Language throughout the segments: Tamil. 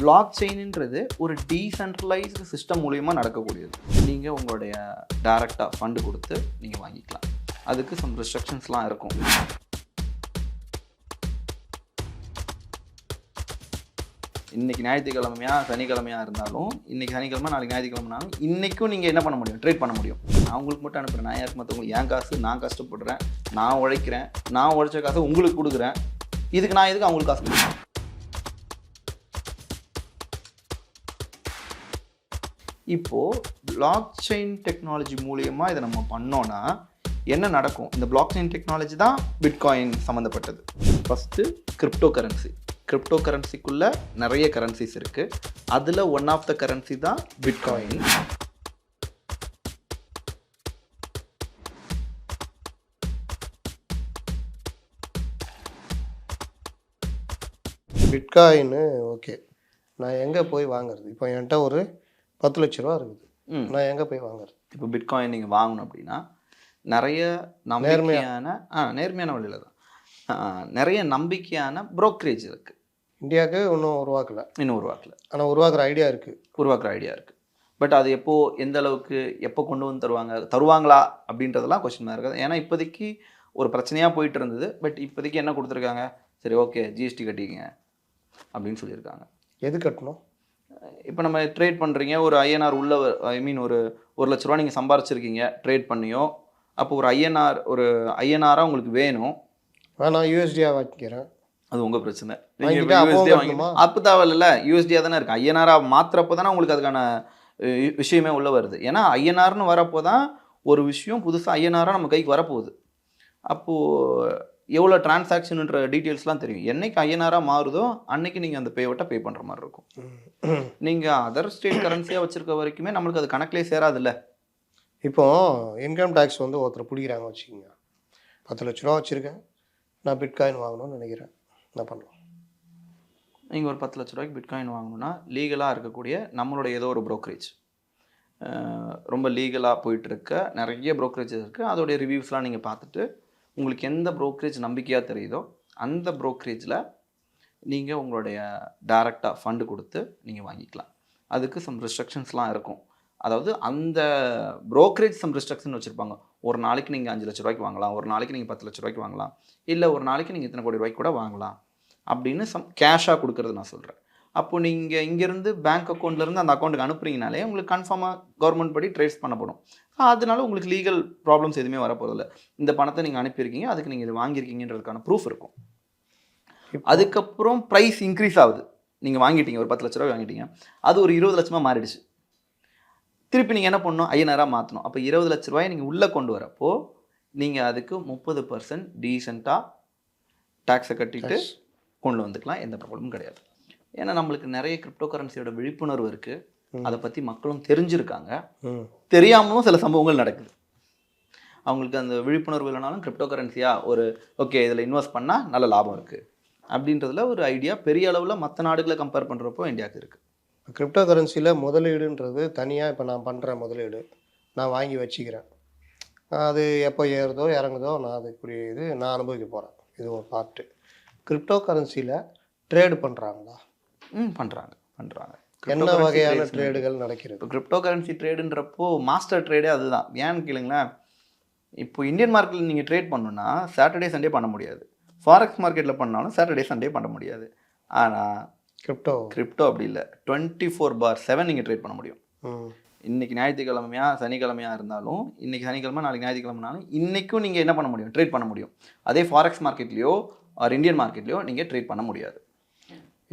பிளாக் செயின்ன்றது ஒரு டீசென்ட்ரலைஸ்டு சிஸ்டம் மூலியமாக நடக்கக்கூடியது. நீங்கள் உங்களுடைய டேரெக்டாக ஃபண்டு கொடுத்து நீங்கள் வாங்கிக்கலாம். அதுக்கு சம் ரெஸ்ட்ரிக்ஷன்ஸ்லாம் இருக்கும். இன்னைக்கு ஞாயிற்றுக்கிழமையா சனிக்கிழமையா இருந்தாலும் இன்னைக்கு சனிக்கிழமை நாளைக்கு ஞாயிற்றுக்கிழமைனாலும் இன்னைக்கும் நீங்கள் என்ன பண்ண முடியும்? ட்ரேட் பண்ண முடியும். நான் உங்களுக்கு மட்டும் அனுப்புகிறேன் நான் யாருக்கு மற்றவங்களுக்கு என் காசு நான் கஷ்டப்படுறேன். நான் உழைக்கிறேன். நான் உழைச்ச காசை உங்களுக்கு கொடுக்குறேன். இதுக்கு நான் எதுக்கு அவங்களுக்கு காசு கொடுக்குறேன் இப்போது பிளாக் செயின் டெக்னாலஜி மூலயமா இதை நம்ம பண்ணோன்னா என்ன நடக்கும்? இந்த பிளாக் செயின் டெக்னாலஜி தான் பிட்காயின் சம்மந்தப்பட்டது ஃபஸ்ட்டு கிரிப்டோ கரன்சி கிரிப்டோ கரன்சிக்குள்ளே நிறைய கரன்சிஸ் இருக்குது அதில் ஒன் ஆஃப் த கரன்சி தான் பிட்காயின் பிட்காயின்னு ஓகே நான் எங்கே போய் வாங்குறது? இப்போ என்கிட்ட ஒரு பத்து லட்ச ரூபா இருக்குது. ம். நான் எங்கே போய் வாங்குறது? இப்போ பிட்காயின் நீங்கள் வாங்கணும் அப்படின்னா நிறைய நம்பிக்கையான ஆ நேர்மையான வழியில் தான். நிறைய நம்பிக்கையான brokerage இருக்குது இந்தியாவுக்கு இன்னும் உருவாக்கல. இன்னும் உருவாக்கல. ஆனால் உருவாக்குற ஐடியா இருக்குது உருவாக்குற ஐடியா இருக்குது பட் அது எப்போ எந்த அளவுக்கு எப்போ கொண்டு வந்து தருவாங்க தருவாங்களா அப்படின்றதெல்லாம் கொஸ்டின் இருக்குது. ஏன்னா இப்போதைக்கு ஒரு பிரச்சனையாக போயிட்டு இருந்தது. பட் இப்போதைக்கு என்ன கொடுத்துருக்காங்க? சரி ஓகே ஜிஎஸ்டி கட்டிக்கங்க அப்படின்னு சொல்லியிருக்காங்க. எது கட்டணும்? இப்போ நம்ம ட்ரேட் பண்ணுறீங்க ஒரு ஐஎன்ஆர் உள்ள ஐ மீன் ஒரு ஒரு லட்ச ரூபா நீங்கள் சம்பாரிச்சிருக்கீங்க ட்ரேட் பண்ணியோ அப்போ ஒரு ஐஎன்ஆர் ஒரு ஐஎன்ஆராக உங்களுக்கு வேணும். நான் யூஎஸ்டியாக வாங்கிக்கிறேன். அது உங்கள் பிரச்சனை. வாங்கிட்டா அப்போ தேவையில்ல யூஎஸ்டியாக தானே இருக்கு. ஐஎன்ஆராக மாற்றுறப்போ தானே உங்களுக்கு அதுக்கான விஷயமே உள்ள வருது. ஏன்னா ஐஎன்ஆர்னு வரப்போ தான் ஒரு விஷயம் புதுசாக ஐஎன்ஆராக நம்ம கைக்கு வரப்போகுது. அப்போது எவ்வளோ டிரான்சாக்ஷனுன்ற டீட்டெயில்ஸ்லாம் தெரியும். என்னைக்கு ஐஎன்ஆராக மாறுதோ அன்னைக்கு நீங்கள் அந்த பேவட்டை பே பண்ணுற மாதிரி இருக்கும். நீங்கள் அதர் ஸ்டேட் கரன்சியாக வச்சிருக்க வரைக்குமே நம்மளுக்கு அது கணக்கிலே சேராதுல்ல. இப்போ இன்கம் டேக்ஸ் வந்து ஒருத்தர் பிடிக்கிறாங்க வச்சுக்கோங்க. பத்து லட்ச ரூபா வச்சுருக்கேன். நான் பிட்காயின் வாங்கணும்னு நினைக்கிறேன். என்ன பண்ணலாம் நீங்கள் ஒரு பத்து லட்ச ரூபாய்க்கு பிட்காயின் வாங்கணும்னா லீகலாக இருக்கக்கூடிய நம்மளுடைய ஏதோ ஒரு brokerage. அஹ் ரொம்ப லீகலாக போயிட்டுருக்க நிறைய brokerages இருக்குது அதோடைய ரிவ்யூஸ்லாம் நீங்கள் பார்த்துட்டு உங்களுக்கு எந்த ப்ரோக்கரேஜ் நம்பிக்கையாக தெரியுதோ அந்த ப்ரோக்கரேஜில் நீங்கள் உங்களுடைய டைரெக்டாக ஃபண்டு கொடுத்து நீங்கள் வாங்கிக்கலாம். அதுக்கு சம் ரெஸ்ட்ரிக்ஷன்ஸ்லாம் இருக்கும். அதாவது அந்த ப்ரோக்கரேஜ் சம் ரெஸ்ட்ரிக்ஷன் வச்சுருப்பாங்க. ஒரு நாளைக்கு நீங்கள் அஞ்சு லட்ச ரூபாய்க்கு வாங்கலாம் ஒரு நாளைக்கு நீங்கள் பத்து லட்ச ரூபாய்க்கு வாங்கலாம் இல்லை ஒரு நாளைக்கு நீங்கள் இத்தனை கோடி ரூபாய்க்கு கூட வாங்கலாம் அப்படின்னு சம் கேஷாக கொடுக்கறது நான் சொல்கிறேன் அப்போ நீங்கள் இங்கேருந்து பேங்க் அக்கௌண்ட்லேருந்து அந்த அக்கௌண்ட்டுக்கு அனுப்புறீங்கனாலே உங்களுக்கு கன்ஃபார்மாக கவர்மெண்ட் படி ட்ரேஸ் பண்ணப்படும். அதனால உங்களுக்கு லீகல் ப்ராப்ளம்ஸ் எதுவுமே வரப்போதில்ல இந்த பணத்தை நீங்கள் அனுப்பியிருக்கீங்க அதுக்கு நீங்கள் இது வாங்கியிருக்கீங்கன்றதுக்கான ப்ரூஃப் இருக்கும். அதுக்கப்புறம் ப்ரைஸ் இன்க்ரீஸ் ஆகுது. நீங்கள் வாங்கிட்டீங்க ஒரு பத்து லட்ச ரூபாய் வாங்கிட்டீங்க. அது ஒரு இருபது லட்சமாக மாறிடுச்சு. திருப்பி நீங்கள் என்ன பண்ணணும்? ஐயனாராக மாற்றணும் அப்போ இருபது லட்ச ரூபாயை நீங்கள் உள்ளே கொண்டு வரப்போ நீங்கள் அதுக்கு முப்பது பர்சன்ட் டீசெண்டாக டேக்ஸை கட்டிட்டு. கொண்டு வந்துக்கலாம். எந்த ப்ராப்ளமும் கிடையாது. ஏன்னா நம்மளுக்கு நிறைய கிரிப்டோ கரன்சியோட விழிப்புணர்வு இருக்குது அதை பற்றி மக்களும் தெரிஞ்சிருக்காங்க. தெரியாமலும் சில சம்பவங்கள் நடக்குது. அவங்களுக்கு அந்த விழிப்புணர்வு இல்லைனாலும் கிரிப்டோ கரன்சியாக ஒரு ஓகே இதில் இன்வெஸ்ட் பண்ணால் நல்ல லாபம் இருக்குது அப்படின்றதுல ஒரு ஐடியா பெரிய அளவில் மற்ற நாடுகளை கம்பேர் பண்ணுறப்போ இந்தியாவுக்கு இருக்குது கிரிப்டோ கரன்சியில் முதலீடுன்றது தனியாக இப்போ நான் பண்ணுற முதலீடு. நான் வாங்கி வச்சுக்கிறேன். அது எப்போ ஏறுதோ இறங்குதோ நான் அதுக்குரிய இது நான் அனுபவிக்க போகிறேன் இது ஒரு பார்ட்டு கிரிப்டோ கரன்சியில் ட்ரேடு பண்ணுறாங்களா ம் பண்ணுறாங்க பண்ணுறாங்க என்ன வகையான ட்ரேடுகள் நடக்கிறது? இப்போ கிரிப்டோ கரன்சி ட்ரேடுன்றப்போ மாஸ்டர் ட்ரேடே அதுதான். ஏன்னு கேளுங்களேன் இப்போ இந்தியன் மார்க்கெட்டில் நீங்கள் ட்ரேட் பண்ணணும்னா சாட்டர்டே சண்டே பண்ண முடியாது. ஃபாரெக்ஸ் மார்க்கெட்டில் பண்ணாலும் சாட்டர்டே சண்டே பண்ண முடியாது. ஆனால் கிரிப்டோ கிரிப்டோ அப்படி இல்லை. டுவெண்ட்டி ஃபோர் பார் செவன் நீங்கள் ட்ரேட் பண்ண முடியும். இன்னைக்கு ஞாயிற்றுக்கிழமையா சனிக்கிழமையா இருந்தாலும் இன்னைக்கு சனிக்கிழமை நாளைக்கு ஞாயிற்றுக்கிழமைனாலும் இன்னைக்கும் நீங்கள் என்ன பண்ண முடியும்? ட்ரேட் பண்ண முடியும். அதே ஃபாரெக்ஸ் மார்க்கெட்லேயோ ஆர் இந்தியன் மார்க்கெட்லேயோ நீங்கள் ட்ரேட் பண்ண முடியாது.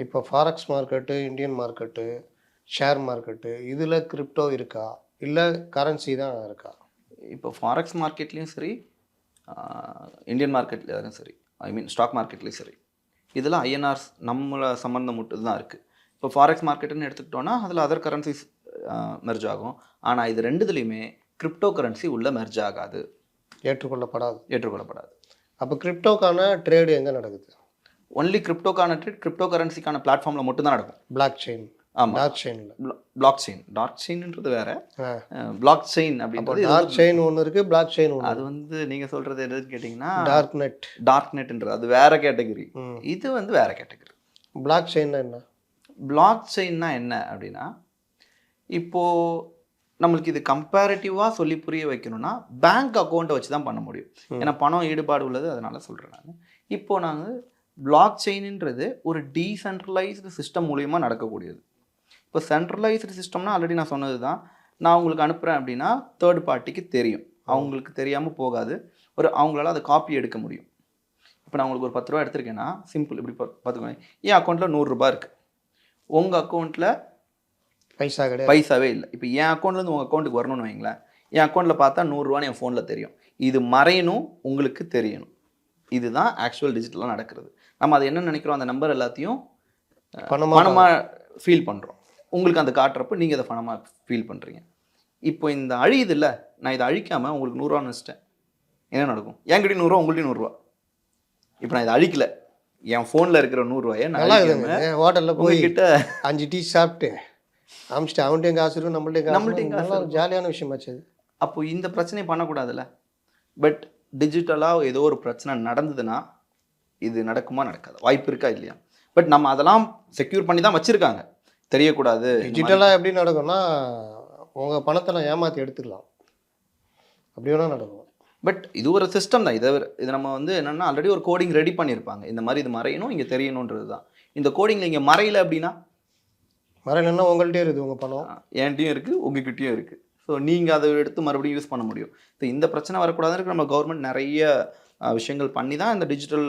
இப்போ forex market Indian market share market இதில் கிரிப்டோ இருக்கா? இல்லை கரன்சி தான் இருக்கா? இப்போ ஃபாரெக்ஸ் மார்க்கெட்லேயும் சரி இந்தியன் மார்க்கெட்லேயும் சரி ஐ மீன் ஸ்டாக் மார்க்கெட்லேயும் சரி இதில் ஐஎன்ஆர்ஸ் நம்மளை சம்மந்தம் மட்டும் தான் இருக்குது இப்போ ஃபாரெக்ஸ் மார்க்கெட்டுன்னு எடுத்துக்கிட்டோன்னா அதில் அதர் கரன்சிஸ் மெர்ஜ் ஆகும். ஆனால் இது ரெண்டுத்துலேயுமே கிரிப்டோ கரன்சி உள்ள மெர்ஜ் ஆகாது. ஏற்றுக்கொள்ளப்படாது. ஏற்றுக்கொள்ளப்படாது. அப்போ கிரிப்டோக்கான ட்ரேடு எங்கே நடக்குது? ஒன்லி கிரிப்டோக்கான ட்ரேட் கிரிப்டோ கரன்சிக்கான பிளாட்ஃபார்மில் மட்டும்தான் நடக்கும். பிளாக் செயின் ஆமாம் டார்க் செயினில் பிளாக் செயின் டார்க் செயின்ன்றது வேற பிளாக் செயின் அப்போ அப்படின்றது டார்க் செயின் ஒன்று இருக்குது பிளாக் செயின் ஒன்று அது வந்து நீங்கள் சொல்கிறது எதுன்னு கேட்டிங்கன்னா டார்க் நெட் டார்க் நெட்ன்றது அது வேற கேட்டகரி இது வந்து வேற கேட்டகரி பிளாக் செயின்னா என்ன? பிளாக் செயின்னா என்ன அப்படின்னா இப்போது நம்மளுக்கு இது கம்பேரிட்டிவாக சொல்லி புரிய வைக்கணும்னா பேங்க் அக்கௌண்ட்டை வச்சு தான் பண்ண முடியும். ஏன்னா பணம் ஈடுபாடு உள்ளது அதனால சொல்கிறேன் நான். இப்போ நாங்கள் பிளாக் செயின்ன்றது ஒரு டீசென்ட்ரலைஸ்டு சிஸ்டம் மூலியமா நடக்கக்கூடியது. இப்போ சென்ட்ரலைஸ்டு சிஸ்டம்னா ஆல்ரெடி நான் சொன்னது தான் நான் உங்களுக்கு அனுப்புகிறேன் அப்படின்னா தேர்ட் பார்ட்டிக்கு தெரியும். அவங்களுக்கு தெரியாமல் போகாது. ஒரு அவங்களால அதை காப்பி எடுக்க முடியும். இப்போ நான் உங்களுக்கு ஒரு பத்து ரூபா எடுத்திருக்கேன்னா சிம்பிள் இப்படி பார்த்துக்கோங்க. என் அக்கௌண்ட்டில் நூறுரூபா இருக்குது உங்கள் அக்கௌண்ட்டில் பைசா கிடையாது. பைசாவே இல்லை. இப்போ என் அக்கௌண்ட்லேருந்து உங்கள் அக்கௌண்ட்டுக்கு வரணும்னு வைங்களேன். என் அக்கௌண்ட்டில் பார்த்தா நூறுரூவான்னு என் ஃபோனில் தெரியும். இது மறையணும் உங்களுக்கு தெரியணும். இதுதான் ஆக்சுவல் டிஜிட்டலாக நடக்கிறது. நம்ம அதை என்ன நினைக்கிறோம்? அந்த நம்பர் எல்லாத்தையும் பணமா பணமாக ஃபீல் பண்ணுறோம் உங்களுக்கு அந்த காட்டுறப்ப நீங்கள் அதை பணமாக ஃபீல் பண்ணுறீங்க இப்போ இந்த அழியுது இல்லை நான் இதை அழிக்காமல் உங்களுக்கு நூறுரூவா நினச்சிட்டேன் என்ன நடக்கும்? என்கிட்டயும் நூறுரூவா உங்கள்கிட்டயும் நூறுரூவா இப்போ நான் இதை அழிக்கல. என் ஃபோனில் இருக்கிற நூறுரூவாயை நல்லா ஹோட்டலில் போய் உங்ககிட்ட அஞ்சு டீ சாப்பிட்டு அமிச்சிட்டு அவன்கிட்டயும் காசு இருக்கும் நம்மள்ட்டையும் இருக்கும். காசு ஜாலியான விஷயமாச்சு அது. அப்போ இந்த பிரச்சனையை பண்ணக்கூடாதுல்ல. பட் டிஜிட்டலாக ஏதோ ஒரு பிரச்சனை நடந்ததுன்னா இது நடக்குமா நடக்காது. வாய்ப்பு இருக்கா இல்லையா? பட் நம்ம அதெல்லாம் செக்யூர் பண்ணி தான் வச்சுருக்காங்க. தெரியக்கூடாது. டிஜிட்டலாக எப்படி நடக்கும்னா உங்கள் பணத்தை நான் ஏமாற்றி எடுத்துக்கலாம். அப்படி வேணால் நடக்கும். பட் இது ஒரு சிஸ்டம் தான். இதை இது நம்ம வந்து என்னென்னா ஆல்ரெடி ஒரு கோடிங் ரெடி பண்ணியிருப்பாங்க. இந்த மாதிரி இது மறையணும் இங்கே தெரியணுன்றது தான். இந்த கோடிங்கில் இங்கே மறையல அப்படின்னா? மறையலன்னா உங்கள்கிட்டயே இருக்குது உங்கள் பணம். என்கிட்டயும் இருக்குது உங்ககிட்டயும் இருக்குது ஸோ நீங்கள் அதை எடுத்து மறுபடியும் யூஸ் பண்ண முடியும். ஸோ இந்த பிரச்சனை வரக்கூடாதுன்னு நம்ம கவர்மெண்ட் நிறைய விஷயங்கள் பண்ணி தான் இந்த டிஜிட்டல்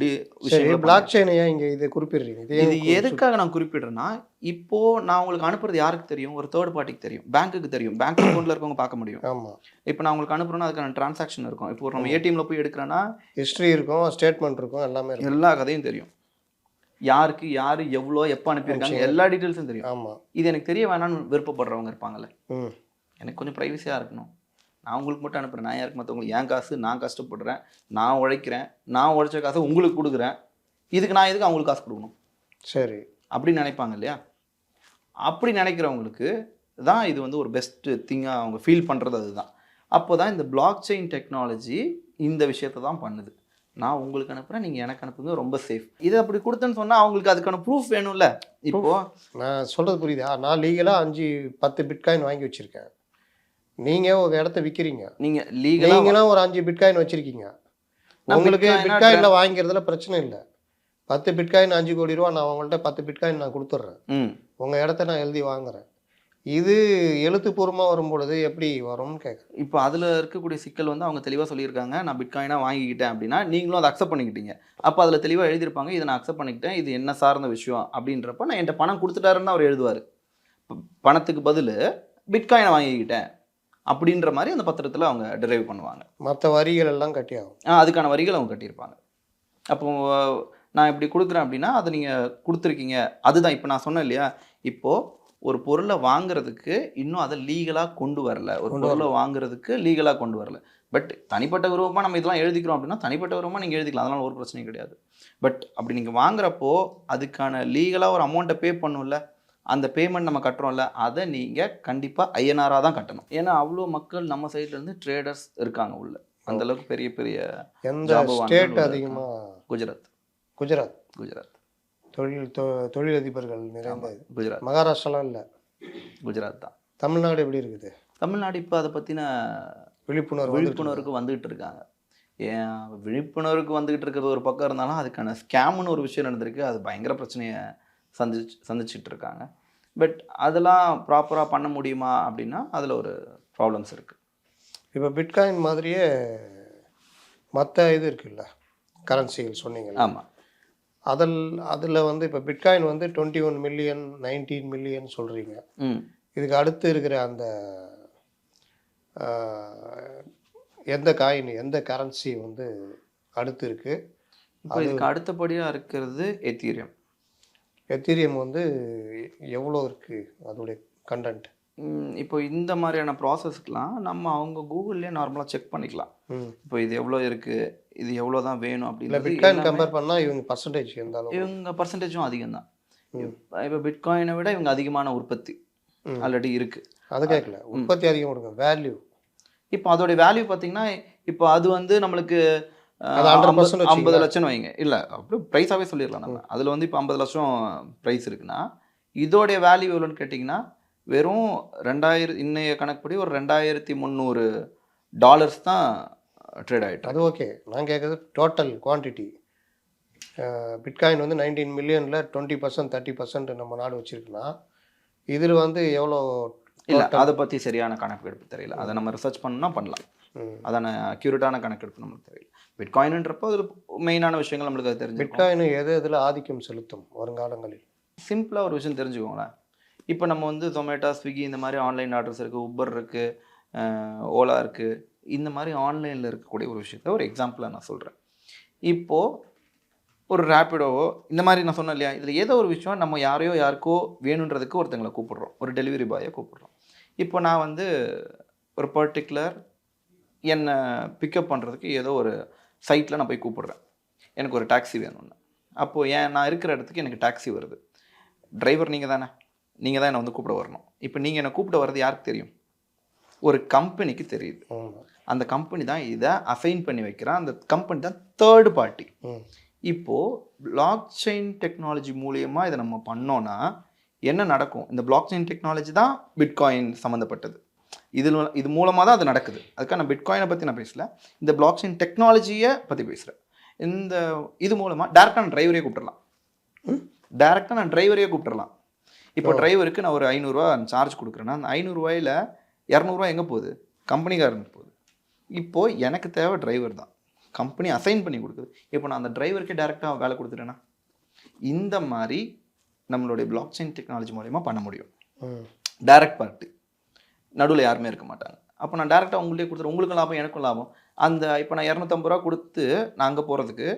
டி விஷயங்கள் பிளாக் செயின் ஏன் இங்கே இதை குறிப்பிடுறீங்க? இது எதுக்காக நான் குறிப்பிடுறேன்னா இப்போ நான் உங்களுக்கு அனுப்புறது யாருக்கு தெரியும்? ஒரு தேர்ட் பார்ட்டிக்கு தெரியும். பேங்க்குக்கு தெரியும். பேங்க் அக்கௌண்ட்ல இருக்கவங்க பார்க்க முடியும். ஆமாம் இப்போ நான் உங்களுக்கு அனுப்புறேன்னா அதுக்கான டிரான்சாக்ஷன் இருக்கும். இப்போ நம்ம ஏடிஎம்ல போய் எடுக்கிறேன்னா ஹிஸ்ட்ரி இருக்கும் ஸ்டேட்மெண்ட் இருக்கும் எல்லாமே இருக்கும். எல்லா கதையும் தெரியும். யாருக்கு யார் எவ்வளோ எப்போ அனுப்பியிருக்காங்க எல்லா டீட்டெயில்ஸும் தெரியும். ஆமாம் இது எனக்கு தெரிய வேணாம்னு விருப்பப்படுறவங்க இருப்பாங்கல்ல. எனக்கு கொஞ்சம் ப்ரைவசியாக இருக்கணும். நான் உங்களுக்கு மட்டும் அனுப்புகிறேன் நான் யாருக்கு மற்றவங்களுக்கு என் காசு நான் கஷ்டப்படுறேன். நான் உழைக்கிறேன். நான் உழைச்ச காசை உங்களுக்கு கொடுக்குறேன். இதுக்கு நான் எதுக்கு அவங்களுக்கு காசு கொடுக்கணும்? சரி. அப்படின்னு நினைப்பாங்க இல்லையா? அப்படி நினைக்கிறவங்களுக்கு தான் இது வந்து ஒரு பெஸ்ட்டு திங்காக அவங்க ஃபீல் பண்ணுறது அதுதான். அப்போ தான் இந்த பிளாக் செயின் டெக்னாலஜி இந்த விஷயத்தை தான் பண்ணுது. நான் உங்களுக்கு அனுப்புகிறேன் நீங்கள் எனக்கு அனுப்புங்க ரொம்ப சேஃப் இது அப்படி கொடுத்தேன்னு சொன்னால் அவங்களுக்கு அதுக்கான ப்ரூஃப் வேணும்ல? இப்போ நான் சொல்கிறது புரியுதா? நான் லீகலாக அஞ்சு பத்து பிட்காயின் வாங்கி வச்சுருக்கேன். நீங்கள் ஒரு இடத்த விற்கிறீங்க நீங்கள் லீகலாக நீங்களும் ஒரு அஞ்சு பிட்காயின் வச்சுருக்கீங்க. உங்களுக்கு பிட்காயினில் வாங்கிக்கிறதுல பிரச்சனை இல்லை. பத்து பிட்காயின் அஞ்சு கோடி ரூபா நான் உங்கள்கிட்ட பத்து பிட்காயின் நான் கொடுத்துட்றேன். உங்கள் இடத்த நான் எழுதி வாங்குறேன். இது எழுத்துப்பூர்வமாக வரும்பொழுது எப்படி வரும்னு கேட்குறேன் இப்போ அதில் இருக்கக்கூடிய சிக்கல் வந்து அவங்க தெளிவாக சொல்லியிருக்காங்க. நான் பிட்காயினாக வாங்கிக்கிட்டேன் அப்படின்னா நீங்களும் அதை அக்செப்ட் பண்ணிக்கிட்டீங்க. அப்போ அதில் தெளிவாக எழுதியிருப்பாங்க இதை நான் அக்செப்ட் பண்ணிக்கிட்டேன். இது என்ன சார்ந்த விஷயம்? அப்படின்றப்ப நான் என்கிட்ட பணம் கொடுத்துட்டாருன்னு அவர் எழுதுவார். பணத்துக்கு பதில் பிட்காயினை வாங்கிக்கிட்டேன். அப்படின்ற மாதிரி அந்த பத்திரத்தில் அவங்க டிரைவ் பண்ணுவாங்க. மற்ற வரிகள் எல்லாம் கட்டி ஆகும் ஆ, அதுக்கான வரிகள் அவங்க கட்டியிருப்பாங்க. அப்போ நான் இப்படி கொடுக்குறேன் அப்படின்னா அதை நீங்கள் கொடுத்துருக்கீங்க. அதுதான் இப்போ நான் சொன்னேன் இல்லையா? இப்போது ஒரு பொருளை வாங்குறதுக்கு இன்னும் அதை லீகலாக கொண்டு வரல. ஒரு பொருளை வாங்குறதுக்கு லீகலாக கொண்டு வரல. பட் தனிப்பட்ட விருப்பமாக நம்ம இதெல்லாம் எழுதிக்கிறோம் அப்படின்னா தனிப்பட்ட விருப்பமாக நீங்கள் எழுதிக்கலாம். அதனால ஒரு பிரச்சனையும் கிடையாது. பட் அப்படி நீங்கள் வாங்குறப்போ அதுக்கான லீகலாக ஒரு அமௌண்ட்டை பே பண்ணும்ல? அந்த பேமெண்ட் நம்ம கட்டுறோம்ல அதை நீங்கள் கண்டிப்பாக ஐஎன்ஆராக தான் கட்டணும். ஏன்னா அவ்வளோ மக்கள் நம்ம இருந்து ட்ரேடர்ஸ் இருக்காங்க உள்ள. அந்த அளவுக்கு பெரிய பெரிய எந்த ஸ்டேட் அதிகமாக குஜராத். குஜராத். குஜராத். தொழில் தொழிலதிபர்கள் நிறைந்தது குஜராத். மகாராஷ்டிராலாம் இல்லை. குஜராத் தான். தமிழ்நாடு எப்படி இருக்குது? தமிழ்நாடு இப்போ அதை பற்றின விழிப்புணர்வு விழிப்புணர்வுக்கு வந்துகிட்டு இருக்காங்க. ஏன் விழிப்புணர்வுக்கு வந்துகிட்டு இருக்கிறது ஒரு பக்கம் இருந்தாலும் அதுக்கான ஸ்கேம்னு ஒரு விஷயம் நடந்திருக்கு. அது பயங்கர பிரச்சனையை சந்திச்சு சந்திச்சிட்டு இருக்காங்க பட் அதெல்லாம் ப்ராப்பராக பண்ண முடியுமா அப்படின்னா அதில் ஒரு ப்ராப்ளம்ஸ் இருக்குது இப்போ பிட்காயின் மாதிரியே மற்ற இது இருக்குல்ல கரன்சிகள் சொன்னீங்கல்ல. ஆமாம் அதில் அதில் வந்து இப்போ பிட்காயின் வந்து twenty one million nineteen million சொல்கிறீங்க இதுக்கு அடுத்து இருக்கிற அந்த எந்த காயின் எந்த கரன்சி வந்து அடுத்து இருக்குது இப்போ இதுக்கு அடுத்தபடியாக இருக்கிறது எத்தீரியம் எத்தீரியம் வந்து எவ்வளோ இருக்குது அதோடைய கண்டென்ட் இப்போ இந்த மாதிரியான ப்ராசஸ்க்கெலாம் நம்ம அவங்க கூகுள்லேயே நார்மலாக செக் பண்ணிக்கலாம். இப்போ இது எவ்வளோ இருக்குது இது எவ்வளோ தான் வேணும் இல்லை அப்படின்றது பிட்காயின் கம்பேர் பண்ணால் இவங்க பர்சன்டேஜ் அளவு இவங்க பர்சன்டேஜும் அதிகம் தான். இப்போ பிட்காயினை விட இவங்க அதிகமான உற்பத்தி. ஆல்ரெடி இருக்குது அது கேட்கல உற்பத்தி அதிகம் கொடுங்க வேல்யூ இப்போ அதோடைய வேல்யூ பார்த்தீங்கன்னா இப்போ அது வந்து நம்மளுக்கு அஹ், அது 100% ஐம்பது- லட்சம் வைங்க. இல்லை அப்படியே ப்ரைஸாகவே சொல்லிடலாம் நம்ம. அதில் வந்து இப்போ ஐம்பது லட்சம் ப்ரைஸ் இருக்குன்னா இதோடைய வேல்யூ எவ்வளோன்னு கேட்டிங்கன்னா வெறும் ரெண்டாயிரம் இன்னைய கணக்குப்படி ஒரு ரெண்டாயிரத்தி முந்நூறு டாலர்ஸ் தான் ட்ரேட் ஆகிட்டு அது ஓகே நான் கேட்குறது டோட்டல் குவான்டிட்டி பிட்காயின் வந்து நைன்டீன் மில்லியனில் டுவெண்ட்டி பர்சன்ட் தேர்ட்டி பர்சன்ட் நம்ம நாடு வச்சுருக்குன்னா இதில் வந்து எவ்வளோ இல்லை அதை பற்றி சரியான கணக்கெடுப்பு தெரியல. அதை நம்ம ரிசர்ச் பண்ணணும்னா பண்ணலாம். அதான அக்யூரேட்டான கணக்கெடுப்பு நம்மளுக்கு தெரியல. பிட்காயின்ன்றப்போ அது மெயினான விஷயங்கள் நம்மளுக்கு அது தெரிஞ்சு பிட்காயின் எது எதில் ஆதிக்கம் செலுத்தும் வருங்காலங்களில்? சிம்பிளாக ஒரு விஷயம் தெரிஞ்சுக்கோங்களேன். இப்போ நம்ம வந்து ஜொமேட்டோ ஸ்விக்கி இந்த மாதிரி ஆன்லைன் ஆர்டர்ஸ் இருக்குது உப்பர் இருக்குது ஓலா இருக்குது இந்த மாதிரி ஆன்லைனில் இருக்கக்கூடிய ஒரு விஷயத்த ஒரு எக்ஸாம்பிளாக நான் சொல்கிறேன் இப்போது ஒரு ரேப்பிடோவோ இந்த மாதிரி நான் சொன்னேன் இல்லையா? இதில் ஏதோ ஒரு விஷயம் நம்ம யாரையோ யாருக்கோ வேணுன்றதுக்கு ஒருத்தங்களை கூப்பிடுறோம். ஒரு டெலிவரி பாயை கூப்பிடுறோம். இப்போ நான் வந்து ஒரு பர்டிகுலர் என்னை பிக்கப் பண்ணுறதுக்கு ஏதோ ஒரு சைட்டில் நான் போய் கூப்பிடுறேன். எனக்கு ஒரு டாக்ஸி வேணும்னு. அப்போது ஏன் நான் இருக்கிற இடத்துக்கு எனக்கு டாக்ஸி வருது. டிரைவர் நீங்கள் தானே. நீங்கள் தான் என்னை வந்து கூப்பிட வரணும். இப்போ நீங்கள் என்னை கூப்பிட வர்றது யாருக்கு தெரியும்? ஒரு கம்பெனிக்கு தெரியுது. அந்த கம்பெனி தான் இதை அசைன் பண்ணி வைக்கிறான். அந்த கம்பெனி தான் தேர்ட் பார்ட்டி இப்போது பிளாக் செயின் டெக்னாலஜி மூலியமாக இதை நம்ம பண்ணோன்னா என்ன நடக்கும்? இந்த பிளாக் செயின் டெக்னாலஜி தான் பிட்காயின் சம்மந்தப்பட்டது இதில் இது மூலமாக தான் அது நடக்குது. அதுக்காக நான் பிட்காயினை பற்றி நான் பேசல. இந்த பிளாக் செயின் டெக்னாலஜியை பற்றி பேசுகிறேன் இந்த இது மூலமாக டேரெக்டாக நான் டிரைவரே கூப்பிட்டுறலாம். டேரெக்டாக நான் டிரைவரையே கூப்பிட்டுறலாம். இப்போ டிரைவருக்கு நான் ஒரு ஐநூறுரூவா சார்ஜ் கொடுக்குறேன்னா அந்த ஐநூறுரூவாயில் இரநூறுவா எங்கே போகுது? கம்பெனிக்காரனுக்கு போகுது. இப்போது எனக்கு தேவை டிரைவர் தான். கம்பெனி அசைன் பண்ணி கொடுக்குது. இப்போ நான் அந்த டிரைவருக்கே டேரெக்டாக வேலை கொடுத்துட்டேன்னா இந்த மாதிரி நம்மளுடைய பிளாக் செயின் டெக்னாலஜி மூலிமா பண்ண முடியும். டைரக்ட் பார்ட்டி நடுவில் யாருமே இருக்க மாட்டாங்க. அப்போ நான் டேரெக்டாக உங்கள்கிட்ட கொடுத்துறேன் உங்களுக்கும் லாபம் எனக்கும் லாபம். அந்த இப்போ நான் இரநூத்தம்பது ரூபா கொடுத்து நான் அங்கே போகிறதுக்கு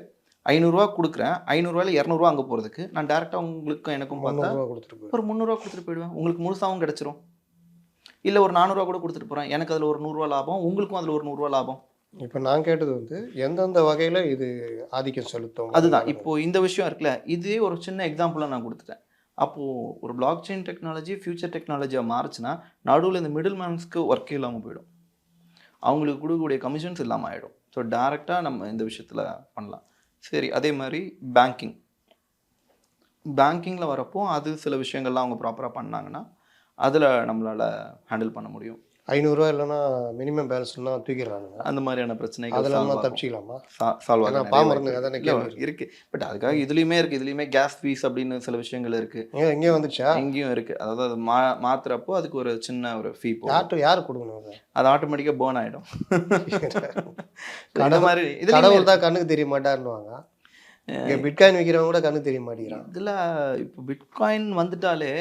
ஐநூறுரூவா கொடுக்குறேன். ஐநூறுரூவாயில் இரநூறுவா அங்கே போகிறதுக்கு நான் டேரெக்டாக உங்களுக்கும் எனக்கும் பார்த்தா. ஒரு முந்நூறுரூவா கொடுத்துட்டு போயிடுவேன். உங்களுக்கு முழுசாகவும் கிடச்சிரும். இல்லை ஒரு நானூறுரூவா கூட கொடுத்துட்டு போகிறேன் எனக்கு அதில் ஒரு நூறுரூவா லாபம் உங்களுக்கும் அதில் ஒரு நூறுரூவா லாபம். இப்போ நான் கேட்டது வந்து எந்தெந்த வகையில் இது ஆதிக்கம் செலுத்தும்? அதுதான். இப்போ இந்த விஷயம் இருக்குல்ல இதே ஒரு சின்ன எக்ஸாம்பிளாக நான் கொடுத்துட்டேன். அப்போது ஒரு பிளாக் செயின் டெக்னாலஜி ஃபியூச்சர் டெக்னாலஜியாக மாறுச்சுன்னா நடுவில் இந்த மிடில் மேன்ஸ்க்கு ஒர்க்கே இல்லாமல் போயிடும். அவங்களுக்கு கொடுக்கக்கூடிய கமிஷன்ஸ் இல்லாமல் ஆகிடும் ஸோ டேரெக்டாக நம்ம இந்த விஷயத்தில் பண்ணலாம். சரி அதே மாதிரி பேங்கிங் பேங்கிங்கில் வரப்போ அது சில விஷயங்கள்லாம் அவங்க ப்ராப்பராக பண்ணாங்கன்னா அதில் நம்மளால் ஹேண்டில் பண்ண முடியும். ஐநூறுரூவா இல்லைன்னா மினிமம் பேலன்ஸ்னா தூக்கிடுறானுங்க. அந்த மாதிரியான பிரச்சனைகள் அதில் solve நம்ம ஆகும். தப்பிச்சிக்கலாமா? சால்வ் ஆகும் அதானே கேள்வி இருக்கு. பட் அதுக்காக இதுலயுமே இருக்கு. இதுலயுமே கேஸ் ஃபீஸ் அப்படின்னு சில விஷயங்கள் இருக்கு. எங்கேயும் வந்துச்சா? இங்கேயும் இருக்கு. அதாவது அது மா மாத்துறப்போ அதுக்கு ஒரு சின்ன ஒரு ஃபீ யார்ட்டு யார் கொடுக்கணும் அதை? அது ஆட்டோமேட்டிக்கா பேர்ன் ஆயிடும். இந்த மாதிரி இதுல கடவுள் தான் கண்ணுக்கு தெரிய மாட்டாருன்னுவாங்க. பிட்காயின் விற்கிறவங்க கூட கண்ணுக்கு தெரிய மாட்டேங்கிறான். இதுல இப்போ பிட்காயின் வந்துட்டாலே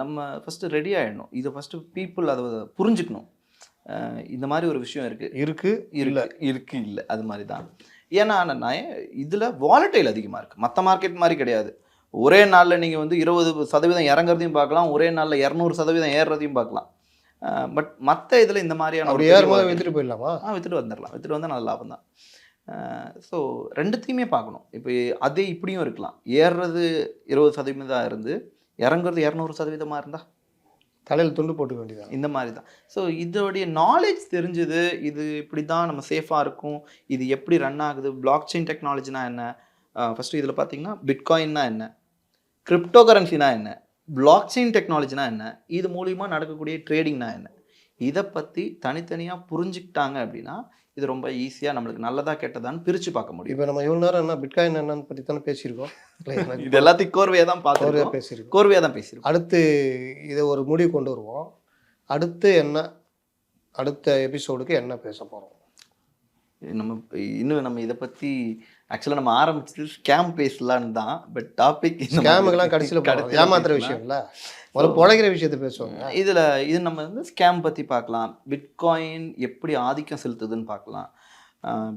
நம்ம ஃபர்ஸ்ட் ரெடி ஆயிடணும். இதை ஃபர்ஸ்ட் பீப்புள் அதை புரிஞ்சுக்கணும். இந்த மாதிரி ஒரு விஷயம் இருக்கு. இருக்கு இல்ல? இருக்கு இல்ல. அது மாதிரி தான். ஏன்னா நான் இதுல வாலட்டைல் அதிகமா இருக்கு. மற்ற மார்க்கெட் மாதிரி கிடையாது. ஒரே நாள்ல நீங்க வந்து இருபது சதவீதம் இறங்குறதையும் பார்க்கலாம். ஒரே நாள்ல இரநூறு சதவீதம் ஏறுறதையும் பார்க்கலாம். பட் மற்ற இதுல இந்த மாதிரியான ஒரு ஏறும்போது வித்துட்டு போயிடலாமா? ஆ வித்துட்டு வந்துடலாம். வித்துட்டு வந்தால் நல்ல லாபம் தான். ஸோ ரெண்டுத்தையுமே பார்க்கணும். இப்போ அதே இப்படியும் இருக்கலாம். ஏறுறது இருபது சதவீதம் இருந்து இறங்குறது இரநூறு சதவீதமாக இருந்தா? தலையில் துண்டு போட்டுக்க வேண்டியதான் இந்த மாதிரி தான் ஸோ இதோடைய நாலேஜ் தெரிஞ்சது இது இப்படி தான் நம்ம சேஃபாக இருக்கும் இது எப்படி ரன் ஆகுது பிளாக் செயின் டெக்னாலஜினா என்ன ஃபஸ்ட்டு இதில் பார்த்தீங்கன்னா பிட்காயின்னா என்ன? கிரிப்டோ கரன்சினா என்ன? பிளாக் செயின் டெக்னாலஜினா என்ன? இது மூலிமா நடக்கக்கூடிய ட்ரேடிங்னா என்ன? இதை பற்றி தனித்தனியாக புரிஞ்சுக்கிட்டாங்க அப்படின்னா இது ரொம்ப ஈஸியாக நம்மளுக்கு நல்லதா கெட்டதான்னு பிரித்து பார்க்க முடியும். இப்போ நம்ம இவ்வளோ நேரம் என்ன பிட்காயின் என்னன்னு பற்றி தானே பேசியிருக்கோம். இது எல்லாத்தையும் கோர்வையாக தான் பார்த்துருக்கோம். பேசியிருக்கோம். கோர்வையாக தான் பேசியிருக்கோம். அடுத்து இதை ஒரு முடிவு கொண்டு வருவோம். அடுத்து என்ன அடுத்த எபிசோடுக்கு என்ன பேச போகிறோம் நம்ம இன்னும் நம்ம இதை பற்றி ஆக்சுவலாக நம்ம ஆரம்பிச்சது ஸ்கேம் பேசலான்னு தான் பட் டாபிக் ஸ்கேமுக்கெல்லாம் கடைசியில் ஏமாத்துற விஷயம் இல்லை முதல்ல பிழைக்கிற விஷயத்தை பேசுவாங்க இதில் இது நம்ம வந்து ஸ்கேம் பற்றி பார்க்கலாம். பிட்காயின் எப்படி ஆதிக்கம் செலுத்துதுன்னு பார்க்கலாம்.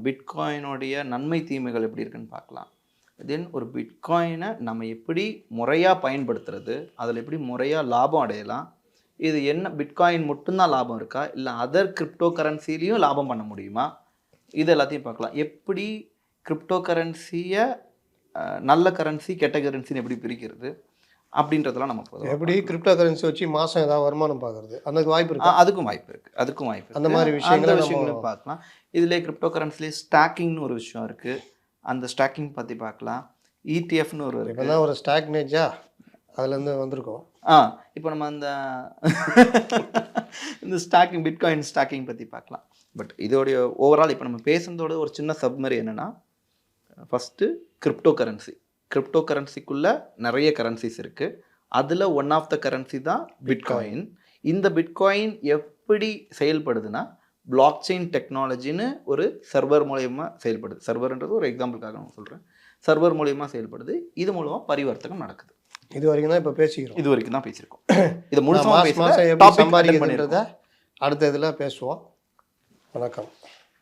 பிட்காயினுடைய நன்மை தீமைகள் எப்படி இருக்குன்னு பார்க்கலாம். தென் ஒரு பிட்காயினை நம்ம எப்படி முறையாக பயன்படுத்துறது அதில் எப்படி முறையாக லாபம் அடையலாம் இது என்ன பிட்காயின் மட்டும்தான் லாபம் இருக்கா? இல்லை அதர் கிரிப்டோ கரன்சிலையும் லாபம் பண்ண முடியுமா? இது எல்லாத்தையும் பார்க்கலாம். எப்படி கிரிப்டோ கரன்சியை நல்ல கரன்சி கெட்ட கரன்சின்னு எப்படி பிரிக்கிறது? அப்படின்றதெல்லாம் நம்ம பொதுவா எப்படி கிரிப்டோ கரன்சி வச்சு மாதம் ஏதாவது வருமானம் பார்க்கறது? அதுக்கு வாய்ப்பு இருக்கு? அதுக்கும் வாய்ப்பு இருக்கு. அதுக்கும் வாய்ப்பு அந்த. மாதிரி விஷயங்களை விஷயங்களும் பார்க்கலாம். இதுல கிரிப்டோ கரன்சிலே ஸ்டாக்கிங்னு ஒரு விஷயம் இருக்கு. அந்த ஸ்டாக்கிங் பத்தி பார்க்கலாம். இடிஎஃப்னு ஒரு இப்போ இருக்கு. தான் ஒரு ஸ்டாக்னேஜா அதுலேருந்து வந்திருக்கோம். ஆ இப்போ நம்ம அந்த இந்த ஸ்டாக்கிங் பிட்காயின் ஸ்டாக்கிங் பற்றி பார்க்கலாம். பட் இதோடைய ஓவரால் இப்போ நம்ம பேசுனதோட ஒரு சின்ன சப்மரி என்னென்னா ஃபஸ்ட்டு கிரிப்டோ கரன்சி கிரிப்டோ கரன்சிக்குள்ளே நிறைய கரன்சிஸ் இருக்குது அதில் ஒன் ஆஃப் த கரன்சி தான் பிட்காயின் இந்த பிட்காயின் எப்படி செயல்படுதுன்னா பிளாக் செயின் டெக்னாலஜின்னு ஒரு சர்வர் மூலயமா செயல்படுது. சர்வர்ன்றது ஒரு எக்ஸாம்பிளுக்காக நான் சொல்கிறேன் சர்வர் மூலயமா செயல்படுது. இது மூலமாக பரிவர்த்தகம் நடக்குது. இது வரைக்கும் தான் இப்போ பேசிக்கிறோம். இது வரைக்கும் தான் பேசியிருக்கோம். இது நான் முழுசா மாசம் மாசம் எப்படி டாபிக் சம்பாதிக்கிறதுன்றத அடுத்த இதில் பேசுவோம். வணக்கம்.